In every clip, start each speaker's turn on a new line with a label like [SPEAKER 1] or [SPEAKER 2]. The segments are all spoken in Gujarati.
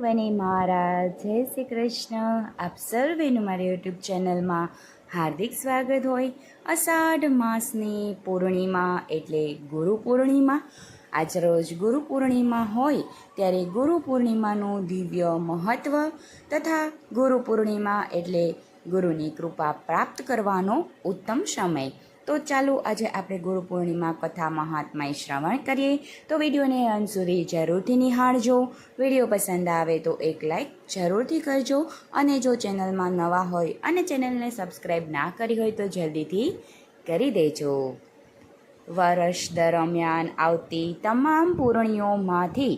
[SPEAKER 1] વને મહારાજ. જય શ્રી કૃષ્ણ. આપ સર્વેનું મારી યુટ્યુબ ચેનલમાં હાર્દિક સ્વાગત હોય. અષાઢ માસની પૂર્ણિમા એટલે ગુરુ પૂર્ણિમા. આજરોજ ગુરુ પૂર્ણિમા હોય ત્યારે ગુરુ પૂર્ણિમાનું દિવ્ય મહત્ત્વ તથા ગુરુ પૂર્ણિમા એટલે ગુરુની કૃપા પ્રાપ્ત કરવાનો ઉત્તમ સમય. તો ચાલો આજે આપણે ગુરુ પૂર્ણિમા કથા મહાત્માય શ્રવણ કરીએ. તો વિડીયોને અંત સુધી જરૂરથી નિહાળજો. વીડિયો પસંદ આવે તો એક લાઈક જરૂરથી કરજો અને જો ચેનલમાં નવા હોય અને ચેનલને સબસ્ક્રાઈબ ના કરી હોય તો જલ્દીથી કરી દેજો. વર્ષ દરમિયાન આવતી તમામ પૂર્ણિઓમાંથી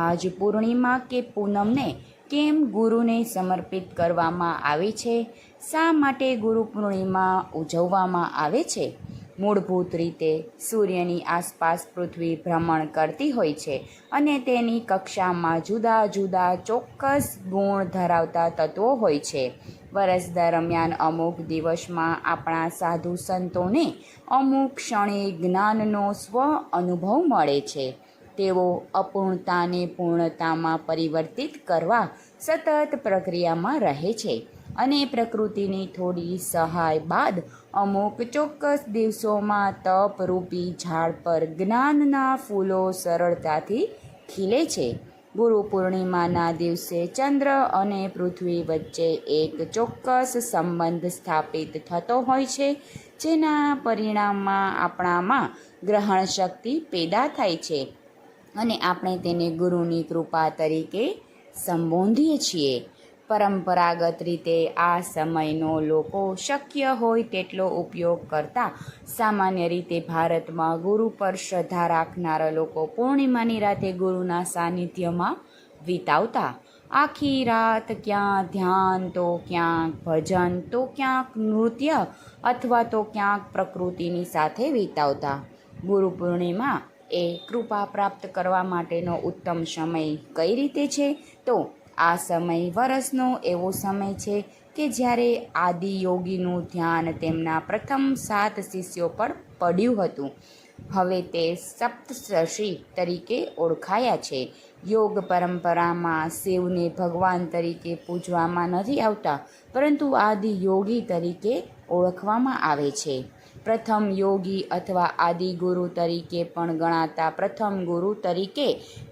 [SPEAKER 1] આજ પૂર્ણિમા કે પૂનમને કેમ ગુરુને સમર્પિત કરવામાં આવે છે? શા માટે ગુરુ પૂર્ણિમા ઉજવવામાં આવે છે? મૂળભૂત રીતે સૂર્યની આસપાસ પૃથ્વી ભ્રમણ કરતી હોય છે અને તેની કક્ષામાં જુદા જુદા ચોક્કસ ગુણ ધરાવતા તત્વો હોય છે. વર્ષ દરમિયાન અમુક દિવસમાં આપણા સાધુ સંતોને અમુક ક્ષણે જ્ઞાનનો સ્વ અનુભવ મળે છે. તેઓ અપૂર્ણતાને પૂર્ણતામાં પરિવર્તિત કરવા સતત પ્રક્રિયામાં રહે છે અને પ્રકૃતિની થોડી સહાય બાદ અમુક ચોક્કસ દિવસોમાં તપરૂપી ઝાડ પર જ્ઞાનના ફૂલો સરળતાથી ખીલે છે. ગુરુ પૂર્ણિમાના દિવસે ચંદ્ર અને પૃથ્વી વચ્ચે એક ચોક્કસ સંબંધ સ્થાપિત થતો હોય છે, જેના પરિણામમાં આપણામાં ગ્રહણ શક્તિ પેદા થાય છે. અને આપણે તેને ગુરુની કૃપા તરીકે સંબોધીએ છીએ. પરંપરાગત રીતે આ સમયનો લોકો શક્ય હોય તેટલો ઉપયોગ કરતા સામાન્ય રીતે ભારતમાં ગુરુ પર શ્રદ્ધા રાખનારા લોકો પૂર્ણિમાની રાતે ગુરુના સાનિધ્યમાં વિતાવતા. આખી રાત ક્યાં ધ્યાન તો ક્યાંક ભજન તો ક્યાંક નૃત્ય અથવા તો ક્યાંક પ્રકૃતિની સાથે વિતાવતા. ગુરુ પૂર્ણિમા એ કૃપા પ્રાપ્ત કરવા માટેનો ઉત્તમ સમય કઈ રીતે છે? તો આ સમય વરસનો એવો સમય છે કે જ્યારે આદિયોગીનું ધ્યાન તેમના પ્રથમ સાત શિષ્યો પર પડ્યું હતું. હવે તે સપ્તર્ષિ તરીકે ઓળખાયા છે. યોગ પરંપરામાં શિવને ભગવાન તરીકે પૂજવામાં નથી આવતા, પરંતુ આદિ યોગી તરીકે ઓળખવામાં આવે છે. પ્રથમ યોગી અથવા આદિગુરુ તરીકે પણ ગણાતા પ્રથમ ગુરુ તરીકે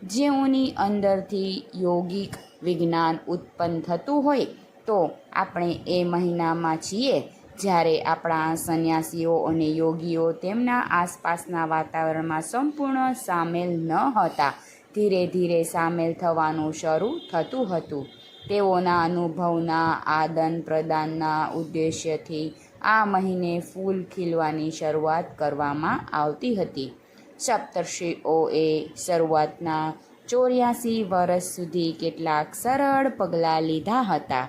[SPEAKER 1] જેઓની અંદરથી યોગિક વિજ્ઞાન ઉત્પન્ન થતું હોય તો આપણે એ મહિનામાં છીએ. જ્યારે આપણા સંન્યાસીઓ અને યોગીઓ તેમના આસપાસના વાતાવરણમાં સંપૂર્ણ સામેલ ન હતા. ધીરે ધીરે સામેલ થવાનું શરૂ થતું હતું. તેઓના અનુભવના આદાન પ્રદાનના ઉદ્દેશ્યથી આ મહિને ફૂલ ખીલવાની શરૂઆત કરવામાં આવતી હતી. સપ્તર્ષિઓએ શરૂઆતના ચોર્યાસી વર્ષ સુધી કેટલાક સરળ પગલાં લીધા હતા.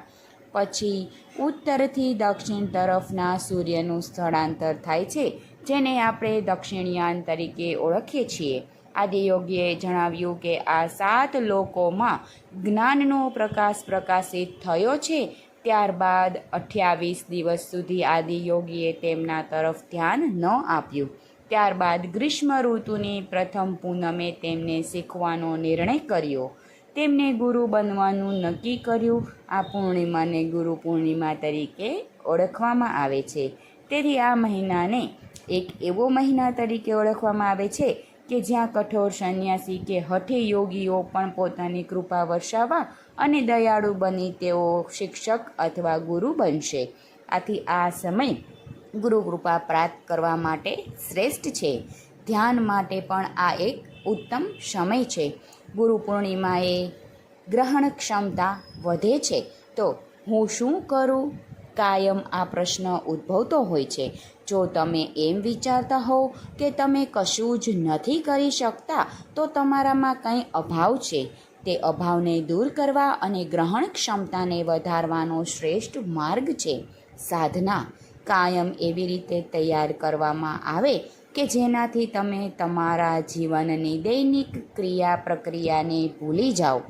[SPEAKER 1] પછી ઉત્તરથી દક્ષિણ તરફના સૂર્યનું સ્થળાંતર થાય છે, જેને આપણે દક્ષિણયાન તરીકે ઓળખીએ છીએ. આદિયોગીએ જણાવ્યું કે આ સાત લોકોમાં જ્ઞાનનો પ્રકાશ પ્રકાશિત થયો છે ત્યારબાદ અઠ્યાવીસ દિવસ સુધી આદિયોગીએ તેમના તરફ ધ્યાન ન આપ્યું. ત્યારબાદ ગ્રીષ્મ ઋતુની પ્રથમ પૂનમે તેમને શીખવાનો નિર્ણય કર્યો. તેમને ગુરુ બનવાનું નક્કી કર્યું. આ પૂર્ણિમાને ગુરુ પૂર્ણિમા તરીકે ઓળખવામાં આવે છે. તેથી આ મહિનાને એક એવો મહિના તરીકે ઓળખવામાં આવે છે કે જ્યાં કઠોર સંન્યાસી કે હઠી યોગીઓ પણ પોતાની કૃપા વર્ષાવવા અને દયાળુ બની તેઓ શિક્ષક અથવા ગુરુ બનશે. આથી આ સમય ગુરુકૃપા પ્રાપ્ત કરવા માટે શ્રેષ્ઠ છે. ધ્યાન માટે પણ આ એક ઉત્તમ સમય છે. ગુરુ પૂર્ણિમાએ ગ્રહણ ક્ષમતા વધે છે. તો હું શું કરું? કાયમ આ પ્રશ્ન ઉદ્ભવતો હોય છે. જો તમે એમ વિચારતા હોવ કે તમે કશું જ નથી કરી શકતા, તો તમારામાં કંઈ અભાવ છે. તે અભાવને દૂર કરવા અને ગ્રહણ ક્ષમતાને વધારવાનો શ્રેષ્ઠ માર્ગ છે. સાધના કાયમ એવી રીતે તૈયાર કરવામાં આવે કે જેનાથી તમે તમારા જીવનની દૈનિક ક્રિયા પ્રક્રિયાને ભૂલી જાઓ,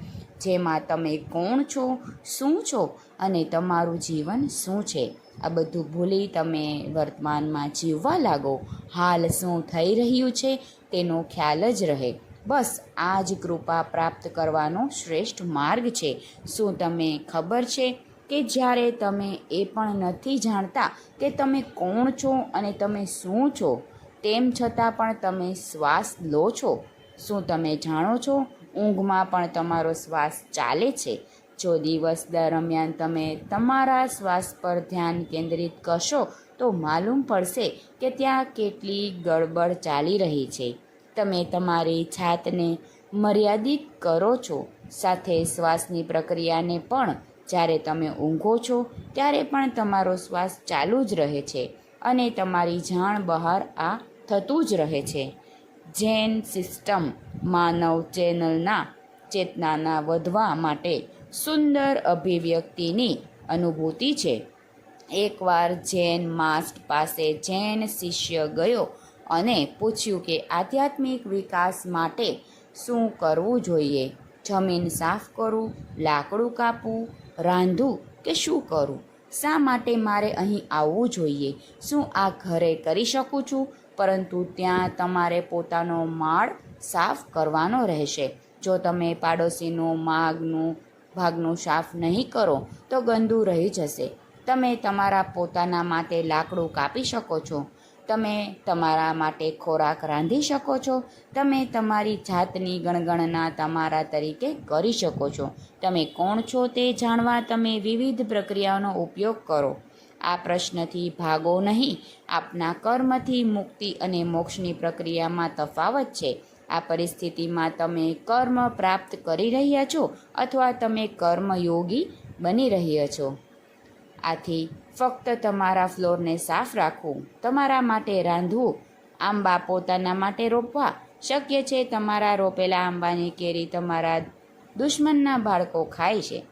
[SPEAKER 1] જેમાં તમે કોણ છો, શું છો અને તમારું જીવન શું છે. આ બધું ભૂલી તમે વર્તમાનમાં જીવવા લાગો. હાલ શું થઈ રહ્યું છે તેનો ખ્યાલ જ રહે. બસ આ જ કૃપા પ્રાપ્ત કરવાનો શ્રેષ્ઠ માર્ગ છે. શું તમે ખબર છે કે જ્યારે તમે એ પણ નથી જાણતા કે તમે કોણ છો અને તમે શું છો? તેમ છતાં પણ તમે શ્વાસ લો છો. શું તમે જાણો છો? ઊંઘમાં પણ તમારો શ્વાસ ચાલે છે. જો દિવસ દરમિયાન તમે તમારા શ્વાસ પર ધ્યાન કેન્દ્રિત કરશો તો માલુમ પડશે કે ત્યાં કેટલી ગડબડ ચાલી રહી છે. તમે તમારી જાતને મર્યાદિત કરો છો. સાથે શ્વાસની પ્રક્રિયાને પણ જ્યારે તમે ઊંઘો છો, ત્યારે પણ તમારો શ્વાસ ચાલુ જ રહે છે અને તમારી જાણ બહાર આ થતું જ રહે છે. જૈન સિસ્ટમ માનવ ચેનલના ચેતનાના વધવા માટે સુંદર અભિવ્યક્તિની અનુભૂતિ છે. એકવાર જૈન માસ્ટ પાસે જૈન શિષ્ય ગયો અને પૂછ્યું કે આધ્યાત્મિક વિકાસ માટે શું કરવું જોઈએ? જમીન સાફ કરું, લાકડું કાપવું રાંધું કે શું કરું? શા માટે મારે અહીં આવવું જોઈએ? શું આ ઘરે કરી શકું છું? પરંતુ ત્યાં તમારે પોતાનો માળ સાફ કરવાનો રહેશે. જો તમે પાડોશીનું માગનું, ભાગનું સાફ નહીં કરો, તો ગંદુ રહી જશે. તમે તમારા પોતાના માટે લાકડું કાપી શકો છો. તમે તમારા માટે ખોરાક રાંધી શકો છો, તમે તમારી જાતની ગણગણના તમારા તરીકે કરી શકો છો. તમે કોણ છો તે જાણવા તમે વિવિધ પ્રક્રિયાઓનો ઉપયોગ કરો. આ પ્રશ્નથી ભાગો નહીં, આપના કર્મથી મુક્તિ અને મોક્ષની પ્રક્રિયામાં તફાવત છે. આ પરિસ્થિતિમાં તમે કર્મ પ્રાપ્ત કરી રહ્યા છો અથવા તમે કર્મયોગી બની રહ્યા છો? આથી ફક્ત તમારા ફ્લોરને સાફ રાખવું, તમારા માટે રાંધવું, આંબા પોતાના માટે રોપવા શક્ય છે તમારા રોપેલા આંબાની કેરી તમારા દુશ્મનના બાળકો ખાય છે.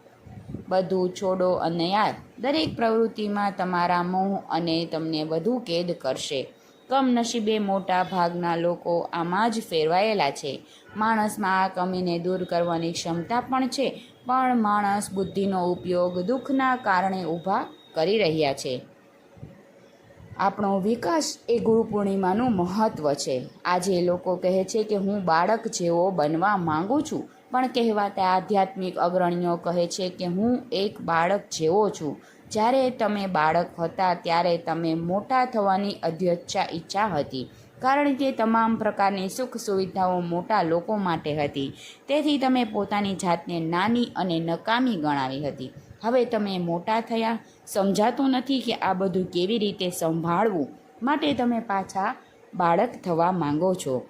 [SPEAKER 1] બધું છોડો અને યાદ, દરેક પ્રવૃત્તિમાં તમારા મોહ અને તમને વધુ કેદ કરશે. કમનસીબે મોટા ભાગના લોકો આમાં જ ફેરવાયેલા છે. માણસમાં આ કમીને દૂર કરવાની ક્ષમતા પણ છે. પણ માણસ બુદ્ધિનો ઉપયોગ દુઃખના કારણે ઊભા કરી રહ્યા છે. આપણો વિકાસ એ ગુરુ પૂર્ણિમાનું મહત્ત્વ છે. આજે લોકો કહે છે કે હું બાળક જેવો બનવા માંગુ છું, પણ કહેવાતા આધ્યાત્મિક અગ્રણીઓ કહે છે કે હું એક બાળક જેવો છું. જ્યારે તમે બાળક હતા, ત્યારે તમે મોટા થવાની અધ્યક્ષા ઈચ્છા હતી. કારણ કે તમામ પ્રકારની સુખ સુવિધાઓ મોટા લોકો માટે હતી. તેથી તમે પોતાની જાતને નાની અને નકામી ગણાવી હતી. હવે તમે મોટા થયા. સમજાતું નથી કે આ બધું કેવી રીતે સંભાળવું. માટે તમે પાછા બાળક થવા માંગો છો.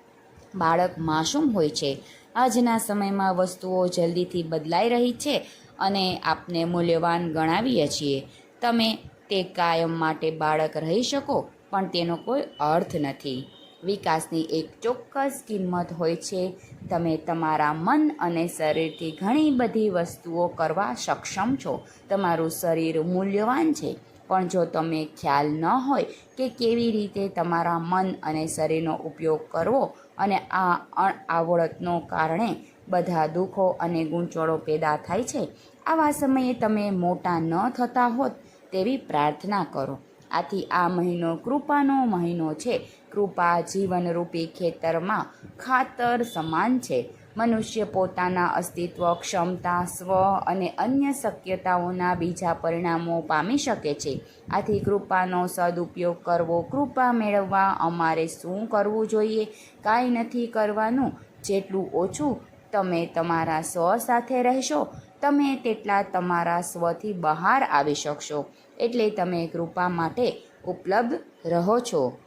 [SPEAKER 1] બાળક માસૂમ હોય છે. આજના સમયમાં વસ્તુઓ જલ્દીથી બદલાઈ રહી છે અને આપને મૂલ્યવાન ગણાવીએ છીએ. તમે તે કાયમ માટે બાળક રહી શકો, પણ તેનો કોઈ અર્થ નથી. વિકાસની એક ચોક્કસ કિંમત હોય છે. તમે તમારા મન અને શરીરથી ઘણી બધી વસ્તુઓ કરવા સક્ષમ છો. તમારું શરીર મૂલ્યવાન છે. પણ જો તમે ખ્યાલ ન હોય કે કેવી રીતે તમારા મન અને શરીરનો ઉપયોગ કરવો અને આ અણઆવડતનો કારણે બધા દુઃખો અને ગૂંચવણો પેદા થાય છે, આવા સમયે તમે મોટા ન થતા હોત તેવી પ્રાર્થના કરો. આથી આ મહિનો કૃપાનો મહિનો છે. કૃપા જીવનરૂપી ખેતરમાં ખાતર સમાન છે. મનુષ્ય પોતાના અસ્તિત્વ, ક્ષમતા, સ્વ અને અન્ય શક્યતાઓના બીજા પરિણામો પામી શકે છે. આથી કૃપાનો સદુપયોગ કરવો, કૃપા મેળવવા અમારે શું કરવું જોઈએ? કાંઈ નથી કરવાનું. જેટલું ઓછું તમે તમારા સ્વ સાથે રહેશો, તમે તેટલા તમારા સ્વથી બહાર આવી શકશો. એટલે તમે કૃપા માટે ઉપલબ્ધ રહો છો.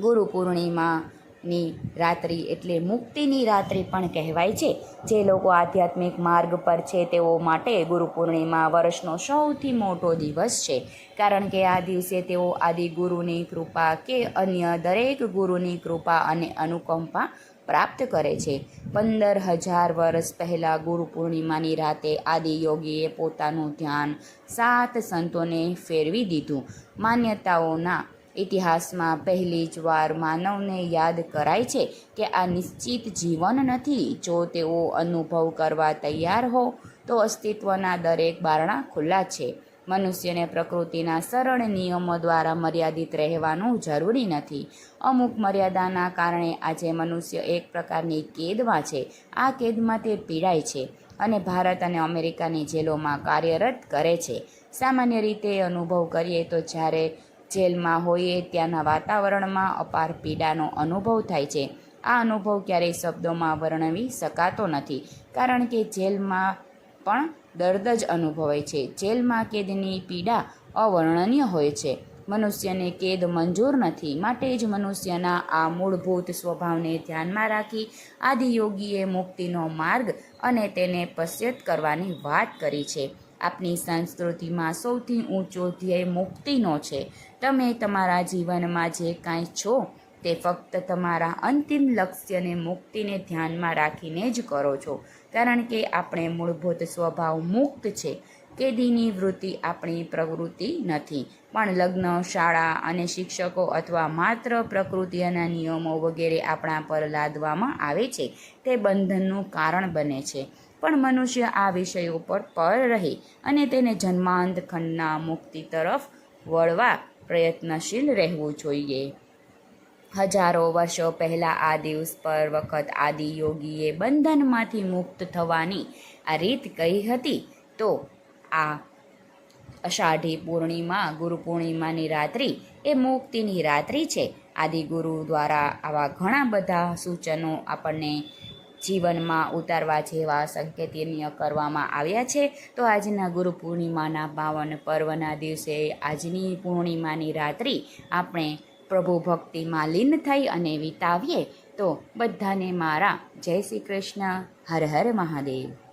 [SPEAKER 1] ગુરુ પૂર્ણિમાની રાત્રિ એટલે મુક્તિની રાત્રિ પણ કહેવાય છે. જે લોકો આધ્યાત્મિક માર્ગ પર છે તેઓ માટે ગુરુ પૂર્ણિમા વર્ષનો સૌથી મોટો દિવસ છે. કારણ કે આ દિવસે તેઓ આદિ ગુરુની કૃપા કે અન્ય દરેક ગુરુની કૃપા અને અનુકંપા પ્રાપ્ત કરે છે. પંદર હજાર વર્ષ પહેલાં ગુરુ પૂર્ણિમાની રાતે આદિયોગીએ પોતાનું ધ્યાન સાત સંતોને ફેરવી દીધું. માન્યતાઓના ઇતિહાસમાં પહેલી જ વાર માનવને યાદ કરાય છે કે આ નિશ્ચિત જીવન નથી. જો તેઓ અનુભવ કરવા તૈયાર હો, તો અસ્તિત્વના દરેક બારણા ખુલ્લા છે. મનુષ્યને પ્રકૃતિના સરળ નિયમો દ્વારા મર્યાદિત રહેવાનું જરૂરી નથી. અમુક મર્યાદાના કારણે આજે મનુષ્ય એક પ્રકારની કેદમાં છે. આ કેદમાં તે પીડાય છે અને ભારત અને અમેરિકાની જેલોમાં કાર્યરત કરે છે. સામાન્ય રીતે અનુભવ કરીએ તો જ્યારે જેલમાં હોઈએ ત્યાંના વાતાવરણમાં અપાર પીડાનો અનુભવ થાય છે. આ અનુભવ ક્યારેય શબ્દોમાં વર્ણવી શકાતો નથી, કારણ કે જેલમાં પણ દર્દ જ અનુભવાય છે. જેલમાં કેદની પીડા અવર્ણનીય હોય છે. મનુષ્યને કેદ મંજૂર નથી, માટે જ મનુષ્યના આ મૂળભૂત સ્વભાવને ધ્યાનમાં રાખી આદિયોગીએ મુક્તિનો માર્ગ અને તેને પશ્યત કરવાની વાત કરી છે. આપણી સંસ્કૃતિમાં સૌથી ઊંચો ધ્યેય મુક્તિનો છે. તમે તમારા જીવનમાં જે કાંઈ છો, તે ફક્ત તમારા અંતિમ લક્ષ્યને મુક્તિને ધ્યાનમાં રાખીને જ કરો છો. કારણ કે આપણે મૂળભૂત સ્વભાવ મુક્ત છે. કેદીની વૃત્તિ આપણી પ્રવૃત્તિ નથી. પણ લગ્ન, શાળા અને શિક્ષકો અથવા માત્ર પ્રકૃતિના નિયમો વગેરે આપણા પર લાદવામાં આવે છે. તે બંધનનું કારણ બને છે. પણ મનુષ્ય આ વિષયો પર પર રહે અને તેને જન્માંત ખંડના મુક્તિ તરફ વળવા પ્રયત્નશીલ રહેવું જોઈએ. હજારો વર્ષો પહેલાં આ દિવસ પર વખત આદિ યોગીએ બંધનમાંથી મુક્ત થવાની આ રીત કહી હતી. તો આ અષાઢી પૂર્ણિમા, ગુરુ પૂર્ણિમાની રાત્રિ એ મુક્તિની રાત્રિ છે. આદિગુરુ દ્વારા આવા ઘણા બધા સૂચનો આપણને જીવનમાં ઉતારવા જેવા સંકેતીય કરવામાં આવ્યા છે. તો આજના ગુરુ પૂર્ણિમાના પાવન પર્વના દિવસે આજની પૂર્ણિમાની રાત્રિ આપણે પ્રભુ ભક્તિમાં લીન થઈ અને વિતાવીએ. તો બધાને મારા જય શ્રી કૃષ્ણ. હર હર મહાદેવ.